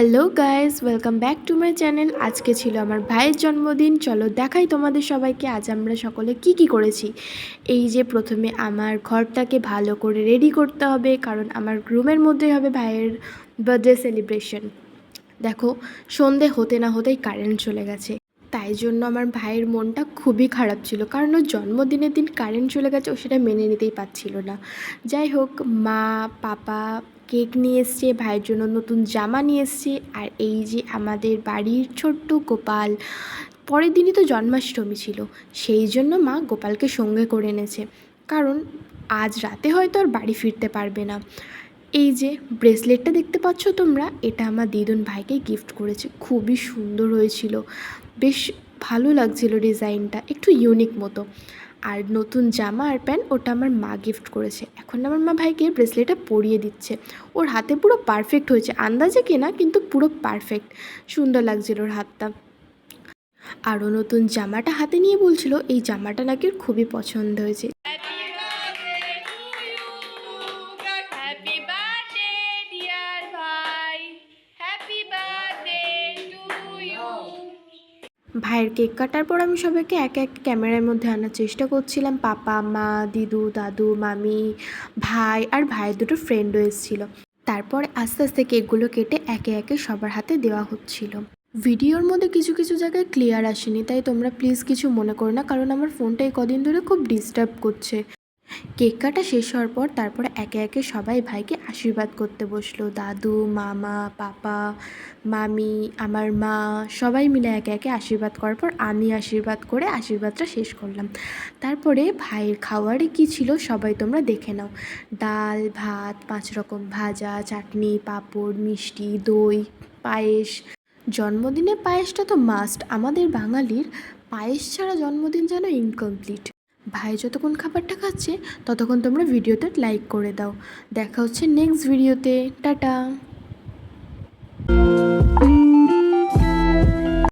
Hello guys welcome back to my channel আজকে ছিল আমার ভাইয়ের জন্মদিন। চলো দেখাই তোমাদের সবাইকে আজ আমরা সকলে কি কি করেছি। এই যে প্রথমে আমার ঘরটাকে ভালো করে রেডি করতে হবে, কারণ আমার রুমের মধ্যেই হবে ভাইয়ের বার্থডে সেলিব্রেশন দেখো, সন্ধে হতে না হতেই কারেন্ট চলে গেছে। তাই জন্য আমার ভাইয়ের মনটা খুবই খারাপ ছিল, কারণ ওর জন্মদিনের দিন কারেন্ট চলে গেছে, ও সেটা মেনে নিতেই পারছিল না। যাই হোক, মা, পাপা কেক নিয়ে এসছে, ভাইয়ের জন্য নতুন জামা নিয়ে এসছে আর এই যে আমাদের বাড়ির ছোট্ট গোপাল, পরের দিনই তো জন্মাষ্টমী ছিল, সেই জন্য মা গোপালকে সঙ্গে করে এনেছে, কারণ আজ রাতে হয়তো আর বাড়ি ফিরতে পারবে না। এই যে ব্রেসলেটটা দেখতে পাচ্ছ তোমরা, এটা আমার দিদুন ভাইকে গিফট করেছে, খুবই সুন্দর হয়েছিল, বেশ ভালো লাগছিল ডিজাইনটা, একটু ইউনিক মতো। আর নতুন জামা আর প্যান্ট ওটা আমার মা গিফট করেছে। এখন আমার মা ভাইকে ব্রেসলেটটা পরিয়ে দিচ্ছে। ওর হাতে পুরো পারফেক্ট হয়েছে। আন্দাজে কেনা, কিন্তু পুরো পারফেক্ট সুন্দর লাগছিল ওর হাতটা। আরও নতুন জামাটা হাতে নিয়ে বলছিল, এই জামাটা নাকি খুবই পছন্দ হয়েছে। ভাইয়ের কেক কাটার পর আমি সবাইকে এক এক ক্যামেরার মধ্যে আনার চেষ্টা করছিলাম। পাপা, মা, দিদু, দাদু, মামি, ভাই আর ভাইয়ের দুটো ফ্রেন্ডও এসেছিল। তারপর আস্তে আস্তে কেকগুলো কেটে একে একে সবার হাতে দেওয়া হচ্ছিল। ভিডিওর মধ্যে কিছু কিছু জায়গায় ক্লিয়ার আসেনি, তাই তোমরা প্লিজ কিছু মনে করো না, কারণ আমার ফোনটা এই কদিন ধরে খুব ডিস্টার্ব করছে। কেক কাটা শেষ হওয়ার পর তারপরে একে একে সবাই ভাইকে আশীর্বাদ করতে বসল। দাদু, মামা, পাপা, মামি, আমার মা, সবাই মিলে একে একে আশীর্বাদ করার পর আমি আশীর্বাদ করে আশীর্বাদটা শেষ করলাম। তারপরে ভাইয়ের খাওয়ারে কি ছিল সবাই তোমরা দেখে নাও। ডাল, ভাত, পাঁচ রকম ভাজা, চাটনি, পাঁপড়, মিষ্টি, দই, পায়েস। জন্মদিনে পায়েসটা তো মাস্ট আমাদের বাঙালির পায়েস ছাড়া জন্মদিন যেন ইনকমপ্লিট ভাই যতক্ষণ খাবারটা খাচ্ছে, ততক্ষণ তোমরা ভিডিওতে লাইক করে দাও। দেখা হচ্ছে নেক্সট ভিডিওতে টাটা!